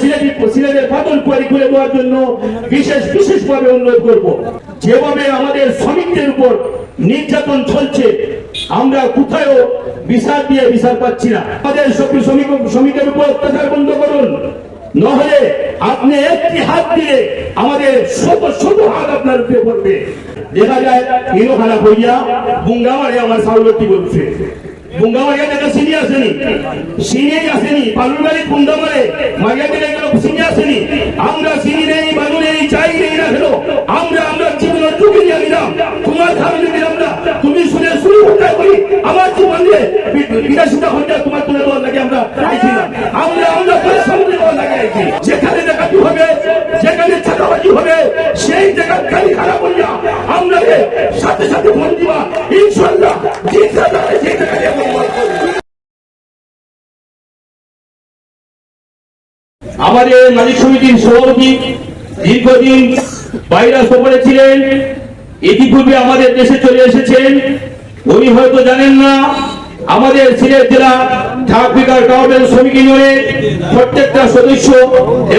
সিলেটি সিলেটের খুলে দেওয়ার জন্য বিশেষ অনুরোধ করব। যেভাবে আমাদের শ্রমিকদের উপর নির্যাতন চলছে, আমরা কোথায়ও বিচার দিয়ে বিচার পাচ্ছি না। আমাদের শ্রমিক, শ্রমিকের উপর অত্যাচার বন্ধ করুন। নহলে আপনি একটি হাত দিয়ে আমাদের শত শত হাত আপনার উপরে পড়বে। দেখা যায় ইনো খারাপ হইয়া বুঙ্গামারে আমার সাউলতি বলছে। আমরা জীবন দিয়ে বিরাশিটা হত্যা তোমার তুলে দেওয়ার লাগে আমরা আমরা আমরা পরিশ্রম দেওয়ার লাগে। যেখানে দেখাতি হবে, যেখানে ছাতাবাজি হবে, সেই জায়গার গাড়ি খারাপ হইয়া আমরা সাথে সাথে ফোন দিবা ইনশাল্লাহ জিন্দা যাবে সেই জায়গায় আমরা মত করব। আমাদের মালিক সমিতির সভাপতি দীর্ঘদিন বাইরা সফরে ছিলেন, ইতিপূর্বে আমাদের দেশে চলে এসেছেন। উনি হয়তো জানেন না, আমাদের সিলেট জেলা ঢাক গার্মেন্ট শ্রমিক ইউনিয়নের প্রত্যেকটা সদস্য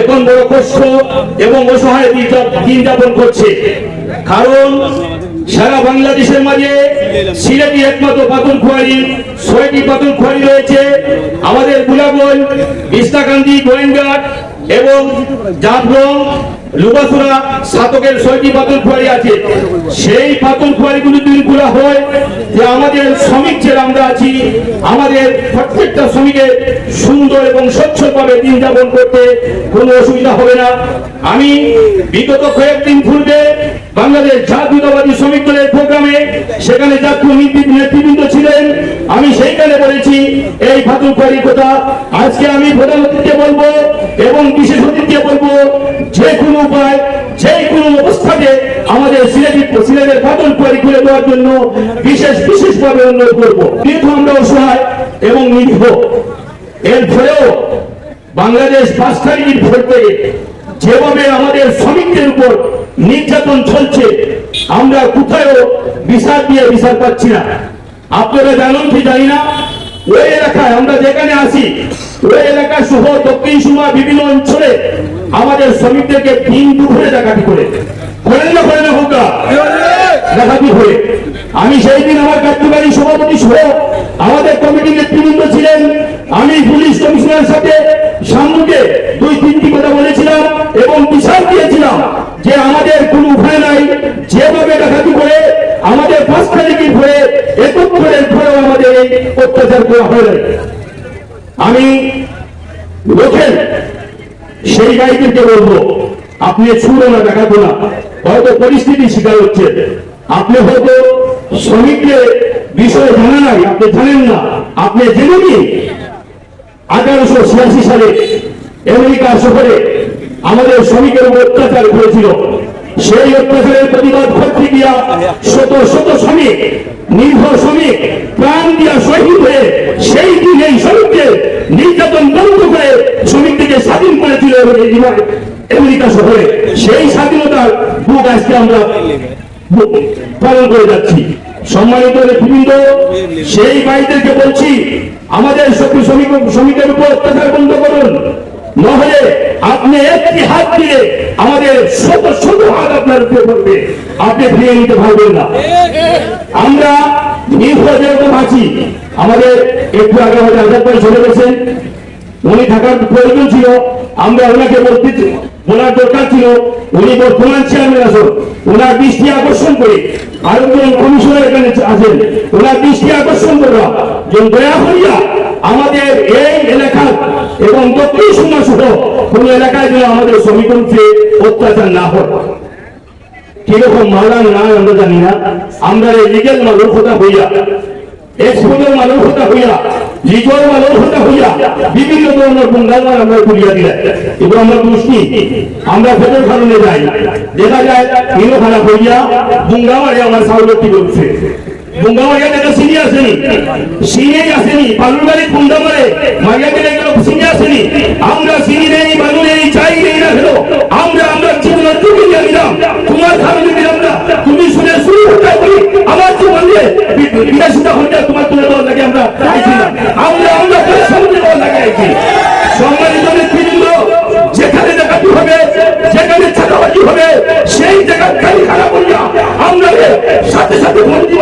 এখন বড় কষ্ট এবং অসহায় দিন যাপন করছে। কারণ সারা বাংলাদেশের মাঝে সিলেটি একমাত্র পাতন খুয়ারি, ছয়টি পাতন খুয়ারি রয়েছে। আমাদের গুলাবল বিস্তাকান্দি গোয়েন্দাট এবং জাফরং, লুবাসুরা সাতকের ছয়টি পাতন খুয়ারি আছে। সেই পাতন খুয়ারিগুলি যদি খোলা হয়, যে আমাদের শ্রমিক যে আমরা আছি, আমাদের প্রত্যেকটা শ্রমিকের সুন্দর এবং স্বচ্ছভাবে দিন যাপন করতে কোনো অসুবিধা হবে না। আমি বিগত কয়েকদিন পূর্বে বাংলাদেশ জাতীয়তাবাদী শ্রমিক দলের প্রোগ্রামে সেখানে জাতীয় নীতি- নেতৃবৃন্দ ছিলেন, আমি সেইখানে বলেছি, এই ফাতুল কুয়ারির কথা আজকে আমি প্রধান অতিথিকে বলব এবং বিশেষ অতিথিকে বলব, যে কোনো উপায়, যে কোনো অবস্থাতে আমাদের সিলেটি সিলেটের ফাতুল কুয়ারি খুলে দেওয়ার জন্য বিশেষ, বিশেষভাবে অনুরোধ করব। কিন্তু আমরা অসহায় এবং নিরীহ, এর ফলেও বাংলাদেশ পাঁচ তারিখের ভোট যেভাবে আমাদের শ্রমিকদের উপর নির্যাতন চলছে আমরা কোথায়ও বিচার দিয়ে বিচার পাচ্ছি না। আপনারা জানুন কি জানি না? ওই এলাকায় আমরা যেখানে আসি ওই এলাকা সহ দক্ষিণ সুমা বিভিন্ন অঞ্চলে আমাদের শ্রমিকদেরকে দিন দুপুরে ডাকাতি করে। করেন না ডাকাতি হয়ে আমি সেই দিন আমার কার্যকারী সভাপতি সহ আমাদের কমিটির নেতৃবৃন্দ ছিলেন। আমি পুলিশ কমিশনারের সাথে সামনে দুই তিনটি কথা বলেছিলাম এবং বিচার দিয়েছিলাম যে আমাদের কোনো উপায় নাই যেভাবে ডাকাতি করে আমাদের পাঁচ তারিখের পরে একত্রের পরেও আমাদের এই অত্যাচার করা হয় আমি লোকের সেই গাইদেরকে বলব, আপনি ছুড়ো না দেখাবো না। হয়তো পরিস্থিতি শিকার হচ্ছে। আপনি হয়তো শ্রমিকদের বিষয়ে জানা নাই, আপনি জানেন না। আপনি জেনে নিন, আঠারোশো ছিয়াশি সালে আমেরিকা শহরে আমাদের শ্রমিকের উপর অত্যাচার করেছিল সেই অত্যাচারের প্রতিবাদ করতে গিয়া শত শত শ্রমিক নির্ভর শ্রমিক প্রাণ দিয়া শহীদ হয়ে সেই দিন এই শ্রমিকদের নির্যাতন বন্ধ করে শ্রমিকদেরকে স্বাধীন করেছিল আমেরিকা শহরে। সেই স্বাধীনতার বুক আজকে আমরা পালন করে যাচ্ছি। সম্মানিত নেতৃবৃন্দ, সেই ভাইদেরকে বলছি, আমাদের শক্তি শ্রমিক শ্রমিকের উপর অত্যাচার বন্ধ করুন। নহলে আপনি একটি হাত দিয়ে আমাদের শত শত হাত আপনার উপরে পড়বে। আপনি ফিরিয়ে নিতে পারবেন না। আমরা নির্ভর যেরকম আছি আমাদের একটু আগে আমাদের আজাদ ভাই চলে গেছেন। উনি থাকার প্রয়োজন ছিল। আমরা ওনাকে বলতে বলার দরকার ছিল। উনি বর্তমান চেয়ারম্যান আছেন ওনার দৃষ্টি আকর্ষণ করে আরেকজন কমিশনার এখানে আছেন। ওনার দৃষ্টি আকর্ষণ করা। যে দয়া করিয়া আমাদের এই এলাকার এবং দক্ষিণ সীমা সহ কোন এলাকায় যেন আমাদের শ্রমিককে অত্যাচার না হয় কীরকম মালান না আমরা জানি না। আমরা এই লিগেল মানবতা হইয়া এক্সপোর্টের মানবতা হইয়া লিগর মানবতা হইয়া বিভিন্ন ধরনের গুন্ডাগার আমরা করিয়া দিলাই এবং আমরা দুষ্টি আমরা ভোটের কারণে যাই। দেখা যায় হিরো খারাপ হইয়া গুঙ্গামারে আমার সাউলতি বলছে। গুঙ্গামারিয়া দেখা সিনি আসেনি। সিনেই আসেনি। বালুর বাড়ি গুঙ্গামারে মারিয়া না চিনি, আমরা চিনি নেই মানু নেই চাই নেই না হলো আমরা আমরা জীবনের তুমি নিলাম তোমার ধারণে নিলাম না, তুমি শুনে শুরু হতে বলি আমার জীবন দিয়ে বিরাশিটা হন্ডা তোমার তুলে দেওয়ার লাগে আমরা চাইছি না। আমরা আমরা করে সামনে দেওয়ার লাগাইছি সম্মানিত নেতৃবৃন্দ, যেখানে ডাকাতি হবে, যেখানে ছাড়াবাজি হবে, সেই জায়গা খালি খারাপ আমরা সাথে সাথে বন্ধু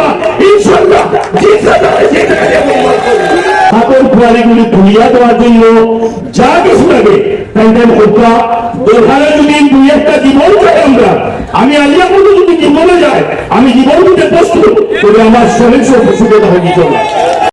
হাতের দুনিয়া দেওয়ার জন্য যা কিছু লাগে ওখানে দুই একটা আমরা আমি আলিয়া যদি জীবনে যাই, আমি জীবন দিতে প্রস্তুত, তবে আমার শরীর সুবিধা হয়ে চলে